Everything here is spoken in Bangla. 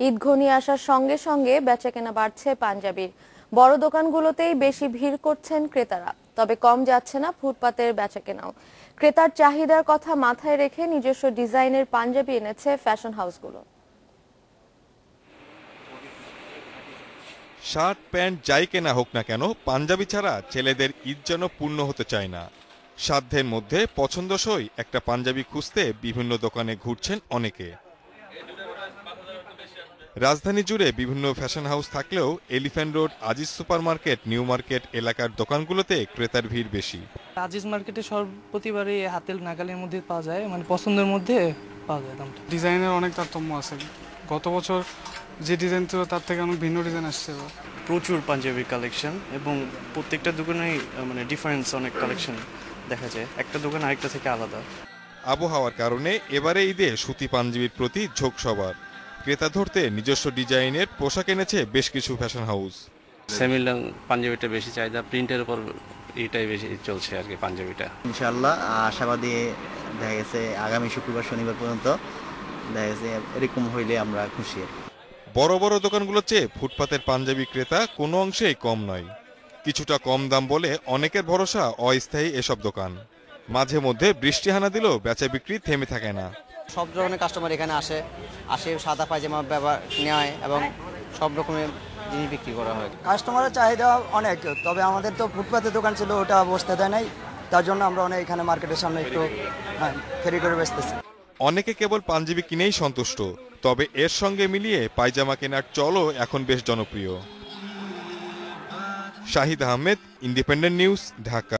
ঈদ ঘনিয়ে আসার সঙ্গে সঙ্গে বেচাকেনা বাড়ছে পাঞ্জাবির। বড় দোকানগুলোতেই বেশি ভিড় করছেন ক্রেতারা, তবে কম যাচ্ছে না ফুটপাতের বেচাকেনাও। ক্রেতার চাহিদার কথা মাথায় রেখে নিজস্ব ডিজাইনের পাঞ্জাবি এনেছে ফ্যাশন হাউসগুলো। শার্ট, প্যান্ট যাই কেনা হোক না কেন, পাঞ্জাবি ছাড়া ছেলেদের ঈদ যেন পূর্ণ হতে চায় না। সাধ্যের মধ্যে পছন্দসই একটা পাঞ্জাবি খুঁজতে বিভিন্ন দোকানে ঘুরছেন অনেকে। রাজধানী জুড়ে বিভিন্ন ফ্যাশন হাউস থাকলেও Elephant Road Aziz Super Market New Market এলাকার দোকানগুলোতে ক্রেতার ভিড় বেশি। আজিজ মার্কেটে সব প্রতিবারই হাতের নাগালের মধ্যে পাওয়া যায় মানে পছন্দের মধ্যে পাওয়া যায় দামটা। ডিজাইনের অনেক তারতম্য আছে। গত বছর যে ডিজাইন ছিল তার থেকে অনেক ভিন্ন ডিজাইন আসছে প্রচুর পাঞ্জাবির কালেকশন এবং প্রত্যেকটা দোকানেই মানে ডিফারেন্স অনেক কালেকশন দেখা যায়। একটা দোকান আরেকটা থেকে আলাদা। আবহাওয়ার কারণে এবারে ঈদে সুতি পাঞ্জাবির প্রতি ঝোঁক সবার। ক্রেতা ধরতে নিজস্ব ডিজাইনের পোশাক এনেছে বেশ কিছু ফ্যাশন হাউস সেমি লং পাঞ্জাবিটা বেশি চাহিদা প্রিন্টের উপর এটাই বেশি চলছে আর কি পাঞ্জাবিটা। ইনশাল্লাহ আশাবাদী দেখা গেছে আগামী শুক্রবার শনিবার পর্যন্ত দেখা গেছে এরকম হইলে আমরা খুশি। বড় বড় দোকানগুলোর চেয়ে ফুটপাতের পাঞ্জাবি ক্রেতা কোনো অংশেই কম নয়। কিছুটা কম দাম বলে অনেকের ভরসা অস্থায়ী এসব দোকান। মাঝে মধ্যে বৃষ্টি হানা দিলেও বেচা বিক্রি থেমে থাকে না। সব ধরনের কাস্টমার এখানে আসে। আসে সাদা পায়জামা ব্যবহার নেয় এবং সব রকমের জিনিস বিক্রি করা হয়। কাস্টমারের চাহিদা অনেক তবে আমাদের তো ফুটপাতের দোকান ছিল ওটা বসতে দেয় নাই। তার জন্য আমরা অনেক এখানে মার্কেটের সামনে একটু হ্যাঁ, ফেরি করে বেচতেছি। অনেকে কেবল পাঞ্জাবি কিনেই সন্তুষ্ট তবে এর সঙ্গে মিলিয়ে পায়জামা কেনার চলও এখন বেশ জনপ্রিয়। Shahid Ahmed Independent News Dhaka.